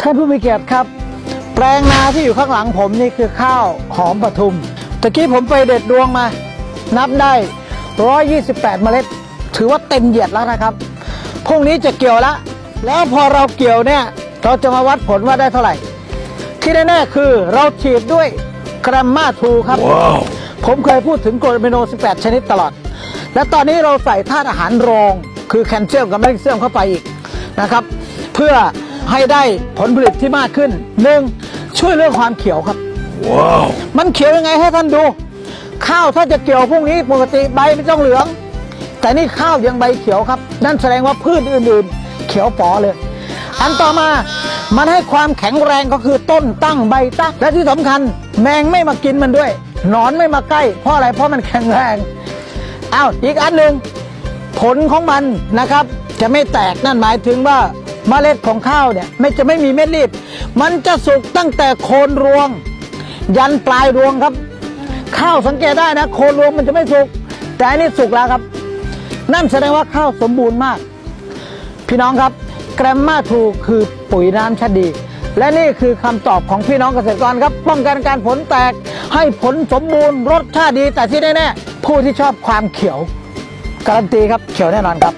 ท่านผู้มีเกียรติครับ แปลงนาที่อยู่ข้างหลังผมนี่คือข้าวหอมปทุมตะกี้ผมไปเด็ดดวงมา นับได้ 128 เมล็ด ถือว่าเต็มเหยียดแล้วนะครับพรุ่งนี้จะเกี่ยวแล้วแล้วพอเราเกี่ยวเนี่ยเราจะมาวัดผลว่าได้เท่าไหร่ ที่แน่ๆคือเราฉีดด้วยแกรมมาทูครับผมเคยพูดถึงโกรดอะมิโน 18 ชนิดตลอด และตอนนี้เราใส่ธาตุอาหารรอง คือแคลเซียมกับแมกนีเซียมเข้าไปอีกนะครับ เพื่อ ให้ได้ผลผลิตที่มากขึ้นหนึ่งช่วยเรื่องความเขียวครับมันเขียวยังไงให้ท่านดู ข้าวถ้าจะเกี่ยวพรุ่งนี้ปกติใบไม่ต้องเหลือง แต่นี่ข้าวยังใบเขียวครับ นั่นแสดงว่าพืชอื่นๆ เขียวป๋อเลย อันต่อมามันให้ความแข็งแรงก็คือต้นตั้งใบตั้งและที่สำคัญ แมงไม่มากินมันด้วยหนอนไม่มาใกล้ เพราะอะไรเพราะมันแข็งแรงอ้าวอีกอันหนึ่งผลของมันนะครับ จะไม่แตกนั่นหมายถึงว่า เมล็ดของข้าวเนี่ยไม่จะไม่มีเม็ดรีบ มันจะสุกตั้งแต่โคนรวง ยันปลายรวงครับ ข้าวสังเกตได้นะ โคนรวงมันจะไม่สุก แต่อันนี้สุกแล้วครับ นั่นแสดงว่าข้าวสมบูรณ์มาก พี่น้องครับ แกรมมาทูคือปุ๋ยน้ำชั้นดี และนี่คือคำตอบของพี่น้องเกษตรกรครับ ป้องกันการผลแตกให้ผลสมบูรณ์รสชาติดีแต่ที่แน่ๆผู้ที่ชอบความเขียวการันตีครับเขียวแน่นอนครับ